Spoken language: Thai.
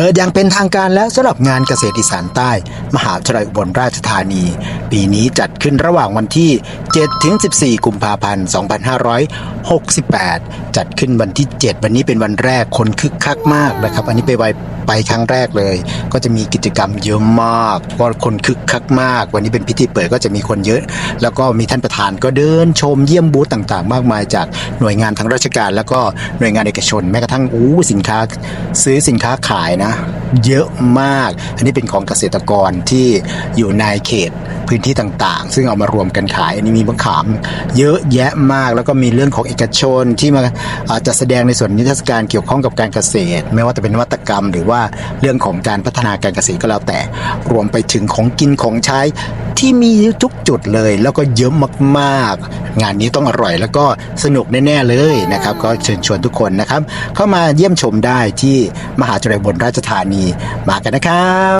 เปิดอย่างเป็นทางการแล้วสำหรับงานเกษตรอีสานใต้ มหาวิทยาลัยอุบลราชธานี ปีนี้จัดขึ้นระหว่างวันที่ 7 ถึง 14 กุมภาพันธ์ 2568 จัดขึ้นวันที่ 7 วันนี้เป็นวันแรกคนคึกคักมากนะครับ อันนี้ไปไว ไปครั้งแรกเลย ก็จะมีกิจกรรมเยอะมากเพราะคนคึกคักมาก วันนี้เป็นพิธีเปิดก็จะมีคนเยอะ แล้วก็มีท่านประธานก็เดินชมเยี่ยมบูธต่างๆ มากมายจากหน่วยงานทั้งราชการ แล้วก็หน่วยงานเอกชน แม้กระทั่งอู้สินค้าซื้อสินค้าขายนะ เยอะมาก อันนี้เป็นของเกษตรกรที่อยู่ในเขตพื้นที่ต่างๆ ซึ่งเอามารวมกันขาย อันนี้มีมะขาม เยอะแยะมาก แล้วก็มีเรื่องของเอกชนที่มาจัดแสดงในส่วนนิทรรศการเกี่ยวข้องกับการเกษตร ไม่ว่าจะเป็นนวัตกรรมหรือว่าเรื่องของการพัฒนาการเกษตรก็แล้วแต่ รวมไปถึงของกินของใช้ที่มีทุกจุดเลย แล้วก็เยอะมากๆ งานนี้ต้องอร่อย แล้วก็สนุกแน่ๆเลยนะครับ ก็เชิญชวนทุกคนนะครับ เข้ามาเยี่ยมชมได้ที่มหาวิทยาลัยอุบลราชธานีมากันนะครับ